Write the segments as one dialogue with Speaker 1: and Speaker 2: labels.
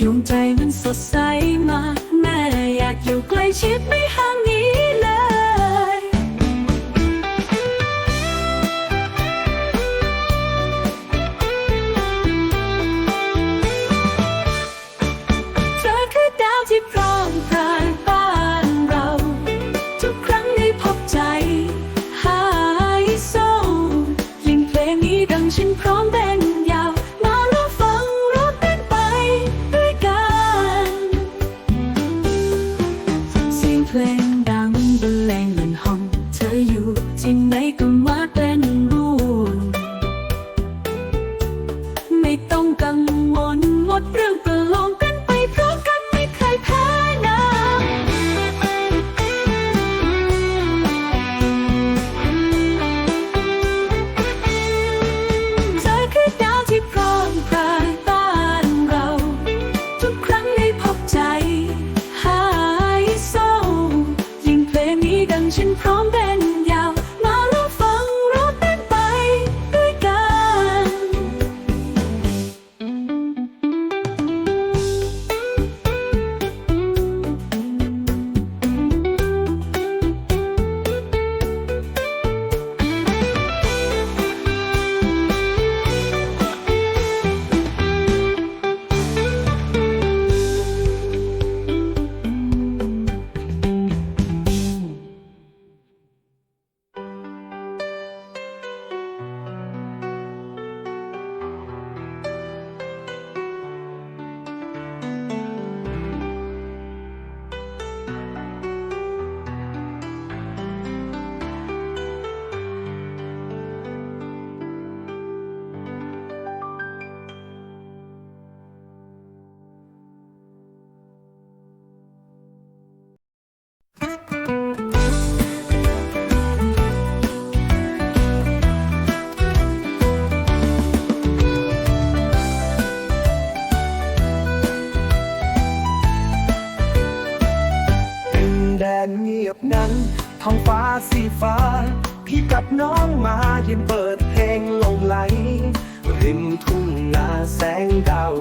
Speaker 1: ดวงใจมันสดใสมาก แม่อยากอยู่ใกล้ชิดไม่ห่างนี้เลย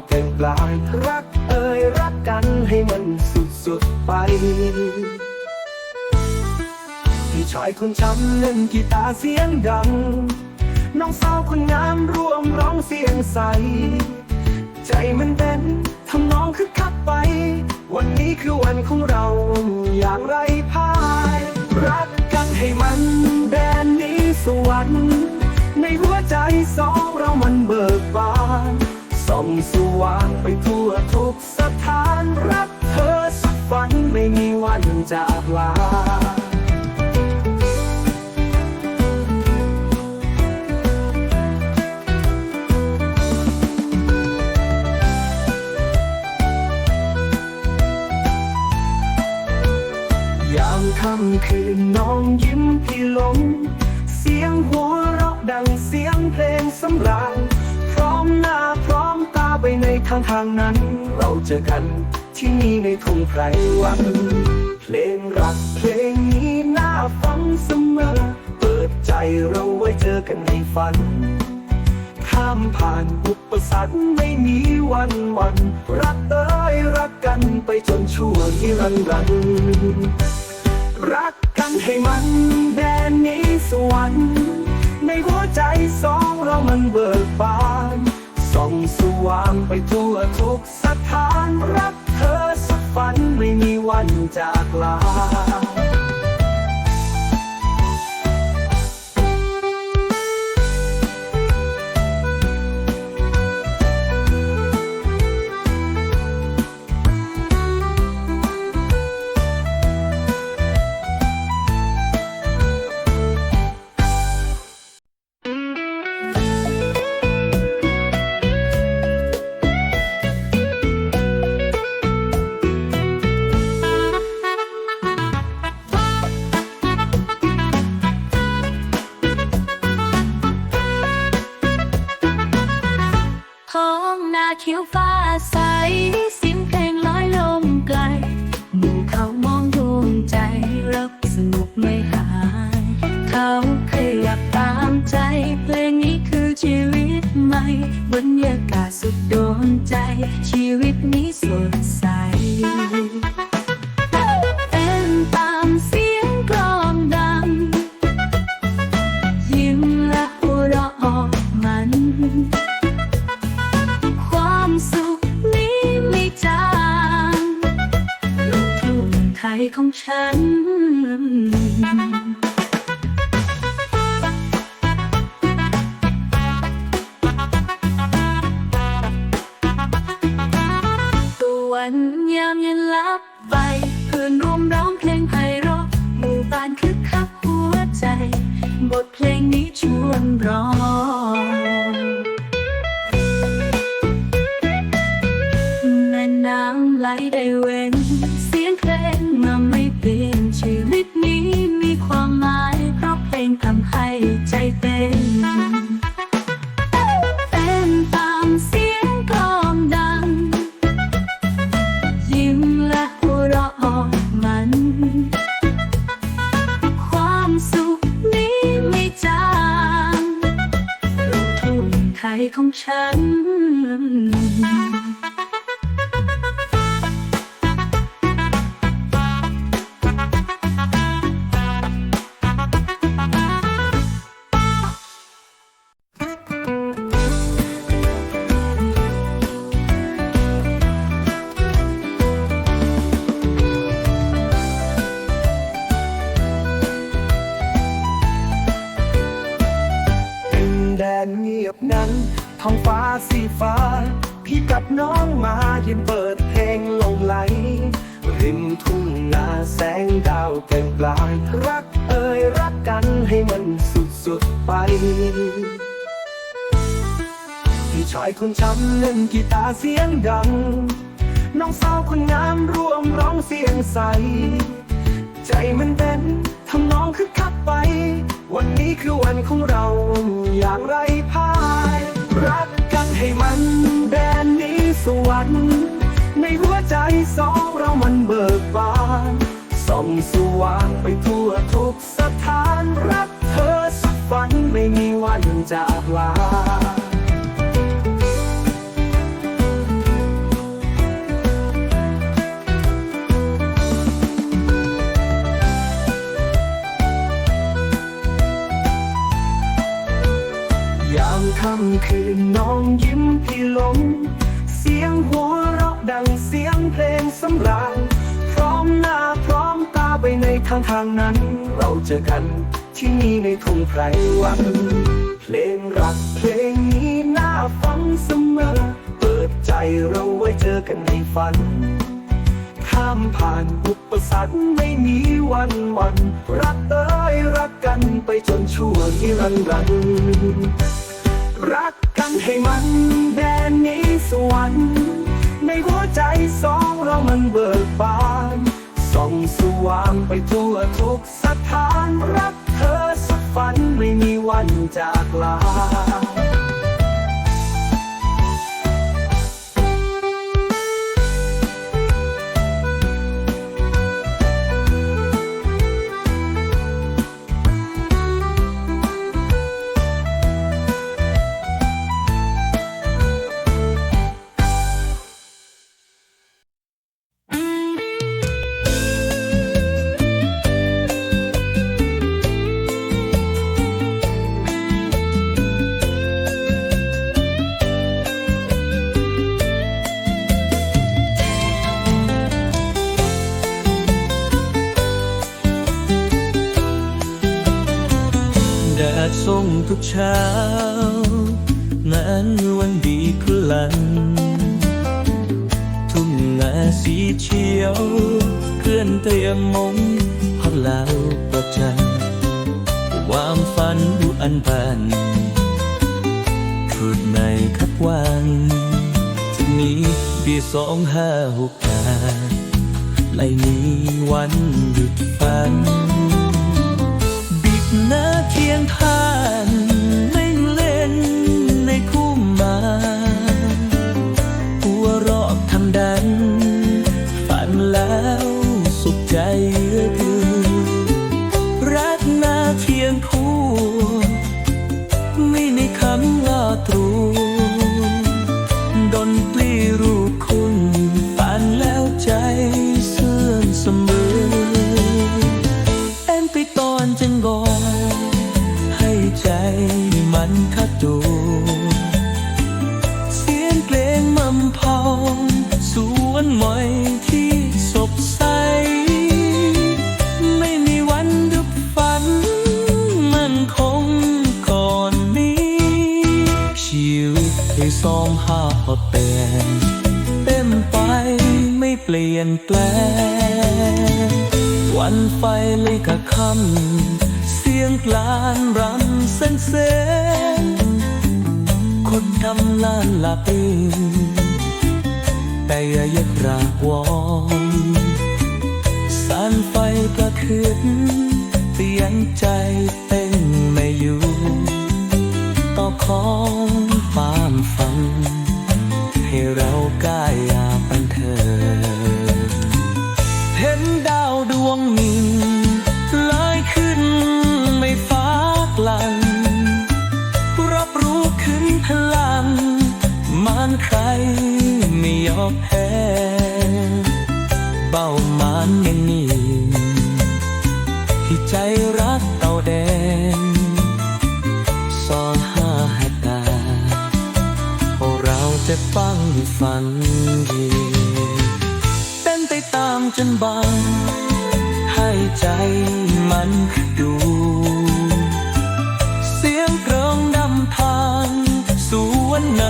Speaker 1: เต็มปลายรักเอ่ยรัก
Speaker 2: กันให้มันสุดๆไปพี่ชายคนช้ำเล่นกีตาร์เสียงดัง น้องสาวคนงามร่วมร้องเสียงใส ใจมันเต้นทำน้องคึกคักไป วันนี้คือวันของเราอย่างไรพ่าย รักกันให้มันแดนนี้สวรรค์ในหัวใจสองเรามันเบิกบาน ไปทั่วทุกสถานรักเธอสักฝันไม่มีวันจากลา ทางทางนั้น เราเจอกันที่นี่ในทุ่งไพรวัน เพลงรักเพลงนี้น่าฟังเสมอ เปิดใจเราไว้เจอกันในฝัน ข้ามผ่านอุปสรรคไม่มีวันวัน รักเอ้ยรักกันไปจนชั่วนิรันดร์รันรักกันให้มันแดนนี้สวรรค์ในหัวใจสองเรามันเบิกบาน สว่างไปทั่วทุกสถานรักเธอสักฝันไม่มีวันจากลา
Speaker 1: บรรยากาศสุดโดนใจชีวิต เพลงนี้ชวนร้อง น้องมายืน
Speaker 2: เปิดเพลงลงไหล ริมทุ่งนาแสงดาวเต็มปลายรักเอ่ยรักกันให้มันสุดๆไปพี่ชายคนช้ำเล่นกีตาร์เสียงดัง น้องสาวคนงามร่วมร้องเสียงใส ใจมันเต้นทำน้องคึกคักไป วันนี้คือวันของเราอย่างไรพ่าย รักกันให้มันแด สวรรค์ ในหัวใจสองเรามันเบิกบานส่องสว่างไปทั่วทุกสถานรักเธอสุดฝันไม่มีวันจากลายามค่ำคืนน้องยิ้มพี่หลง หัวเราะดังเสียงเพลงสำราญพร้อมหน้าพร้อมตาไปในทางทางนั้น เราเจอกันที่นี่ในทุ่งไพรวัน เพลงรักเพลงนี้น่าฟังเสมอ เปิดใจเราไว้เจอกันในฝัน ข้ามผ่านอุปสรรคไม่มีวันวัน รักเอ้ยรักกันไปจนชั่วนิรันดร์รันรัก กันให้มันแดนนี้สวรรค์ในหัวใจสองเรามันเบิกบานส่องสว่างไปทั่วทุกสถานรักเธอสักฝันไม่มีวันจากลา
Speaker 3: ทุกเช้า นั้นวันดีคลัน ทุ่งนาสีเขียว เคลื่อนเตรียมมงพอลาวประจัน ความฝันดูอันพันพูดในคับวันถึงนี้ปีสองห้าหกแปดไล่มีวันหยุดฝัน บิดหน้าเคียงข้าง ที่สองห้าปลี่ยนเต็มไปไม่เปลี่ยนแปลง วันไฟเลยกะคำเสียงกลานรำเส้นเส้นคนทำลานลาปิงแต่อย่าเย็รากวองสานไฟกระคืนเตียงใจเต้นไม่อยู่ต่อคอะฟังฝันดีเต้นไปตามจนบางให้ใจมันดู เสียงเครื่องนำทางสู่วันไหน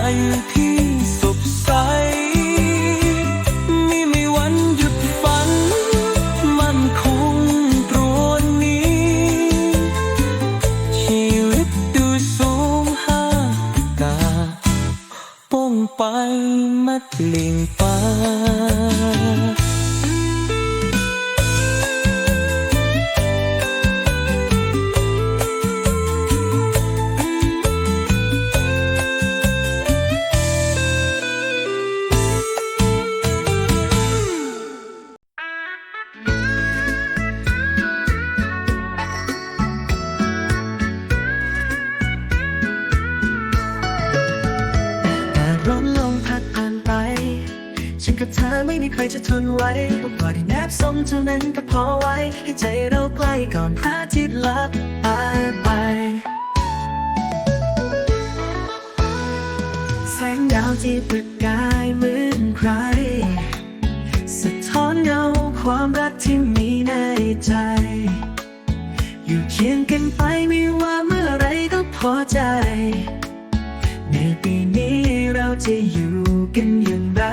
Speaker 3: ไม่มี
Speaker 1: ใครจะทนไว้ก็พอได้แนบสมเท่านั้นก็พอไว้ ให้ใจเราใกล้ก่อนพระอาทิตย์ลับตาไปแสงดาวที่ประกายเหมือนใคร สะท้อนเงาความรักที่มีในใจ อยู่เคียงกันไปไม่ว่าเมื่อไรก็พอใจ ในปีนี้เราจะอยู่กันอย่างไร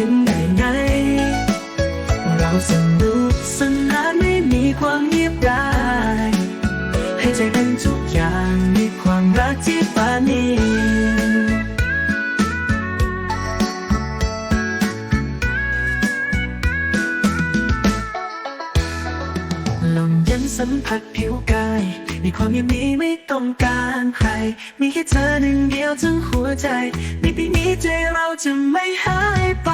Speaker 1: ถึงไหนไหน เราสนุกสนานไม่มีความเงียบได้ให้ใจเป็นทุกอย่างมีความรักที่ปานีลมเย็นสัมผัสผิวกาย มีความอย่างนี้ไม่ต้องการใคร มีแค่เธอหนึ่งเดียวทั้งหัวใจ ในปีนี้ใจเราจะไม่หายไป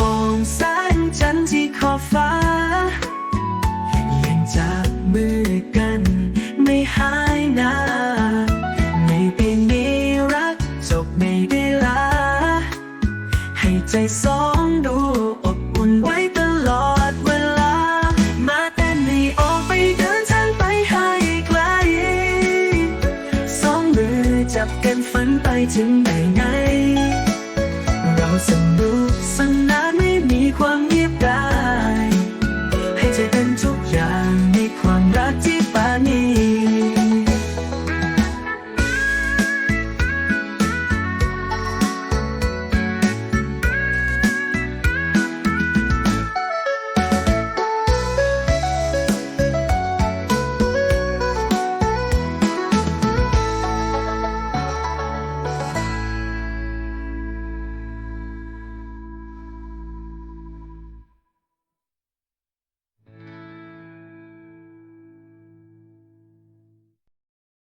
Speaker 1: มองแสงจันทร์ที่ขอบฟ้า